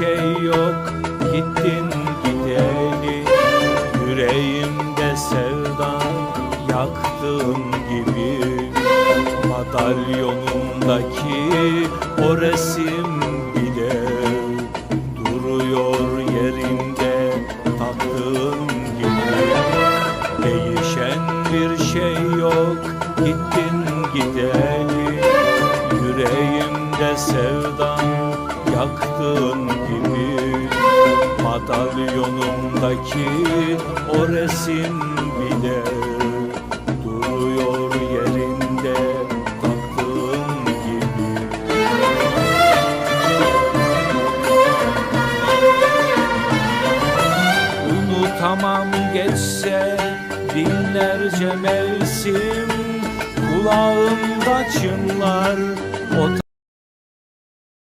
şey yok. Gittin gideli Yüreğimde sevdan yaktığın gibi. Madalyonumdaki o resim bile Duruyor yerinde taktığın gibi. Değişen bir şey yok. Gittin gideli Yüreğimde sevdan yaktığın gibi Madalyonumdaki o resim bile Duruyor yerinde taktığın gibi. Unutamam geçse binlerce mevsim Kulağımda çınlar